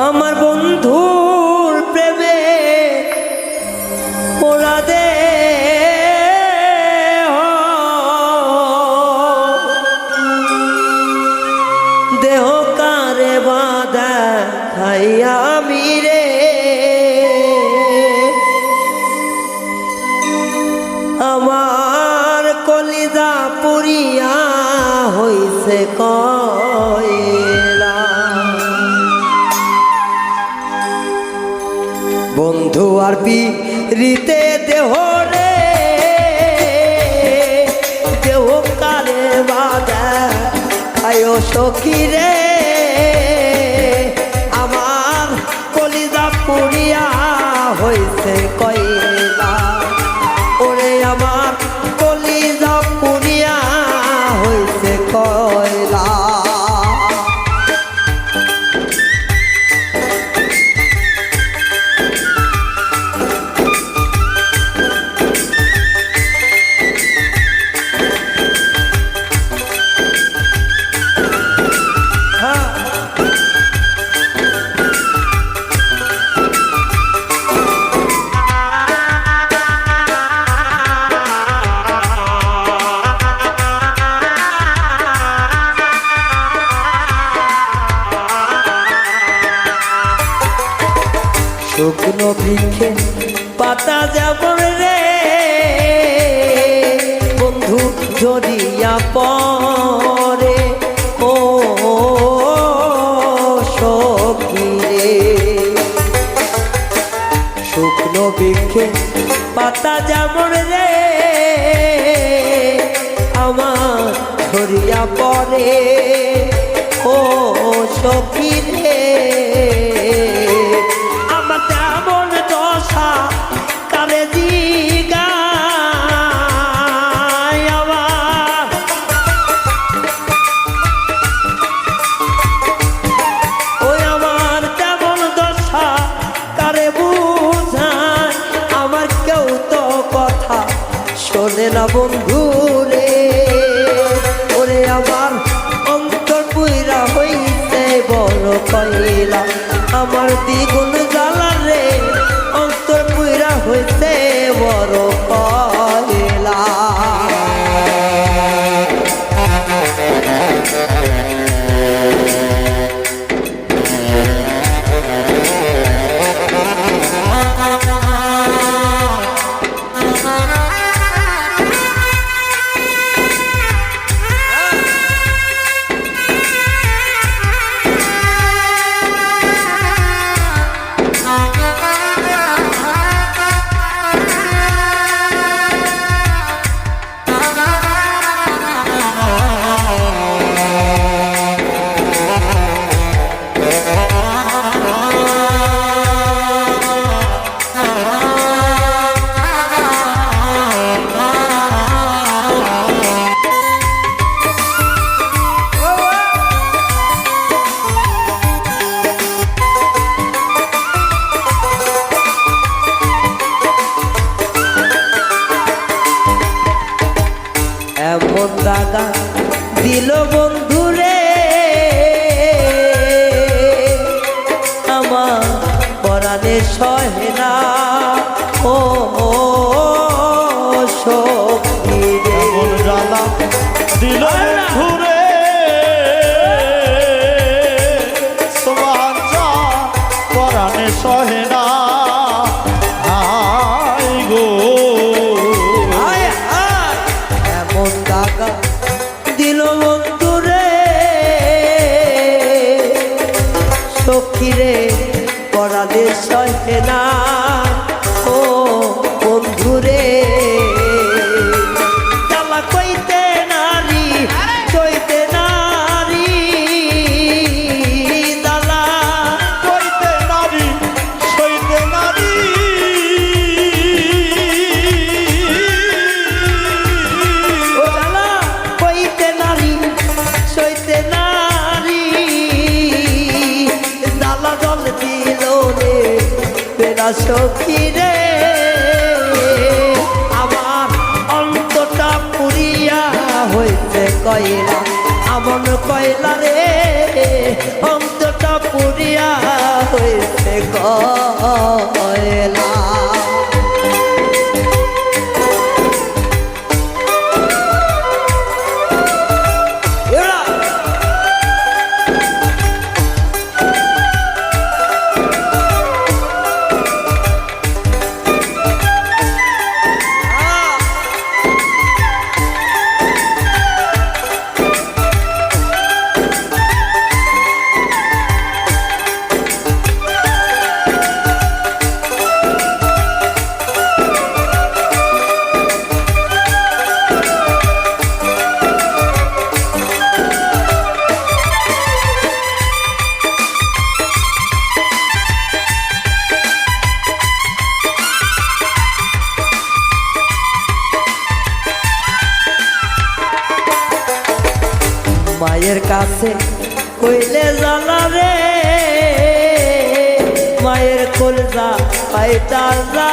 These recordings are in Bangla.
আমার বন্ধুর প্রেমে ওরা দে দেহ কারে বাদা খাইয়া মিরে আমার কলিজা পুরিয়া হইছে কয়লা বন্ধু আর রীতে দেহ রে। দেহ কারে বাদা আয় সখী রে। আমার কলিজা পুরিয়া হইছে কয়লা। ওরে আমার কলিজা বৃক্ষে পাতা যেমন রে, বন্ধু জড়িয়া পরে ও সখী রে। শুকনো বৃক্ষে পাতা যেমন রে, আমার ধরিয়া পরে ও সখী শোনে না বন্ধু রে। ওরে আমার অন্তর পুইরা হইতে বড় কইলা আমার দ্বিগুণ জ্বালা রে, অন্তর পুইরা হইতে বড় দাগা দিল বন্ধুরে। আমার পরাণে সহে না ও বন্ধুরে সখী রে পরাণে না বেড়া সখী রে। আমার অন্তটা পুরিয়া হইতে কয়লা আমন কয়লা রে। অন্তটা পুরিয়া কয়লা। কাছে কইলে জানা রে মায়ের কলজা পাইতা যা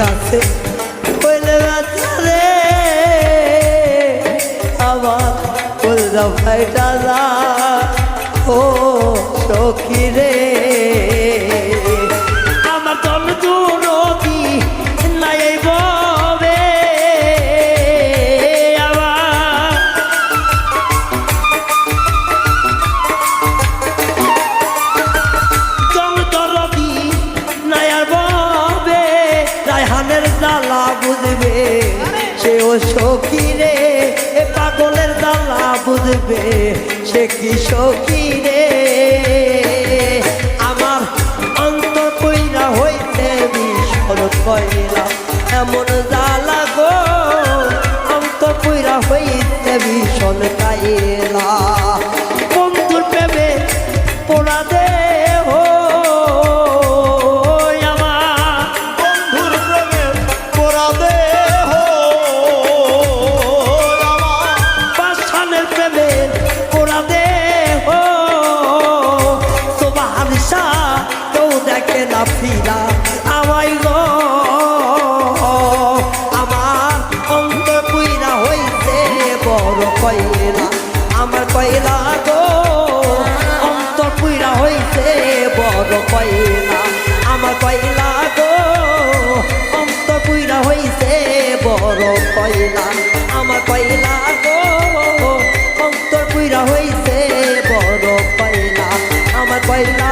কাছে কইলে ব্যথা রে। আমার কলজা পাইতা যা ও সখী রে। সখী রে, এ পাগলের দালা বুঝবে সে কি সখী রে? আমার অন্তর কইরা হইতে বিস্ফোর কইরা, এমন জ্বালা না ফিরা। গো, আমার অন্তর পুইরা হইছে বড় কয়লা। আমার কয়লা গো, অন্তর পুইরা হইছে বড় আমার কয়লা গো, অন্তর পুইরা হইছে বড় কয়লা। আমার কয়লা গো, অন্তর পুইরা হইছে বড় আমার কয়লা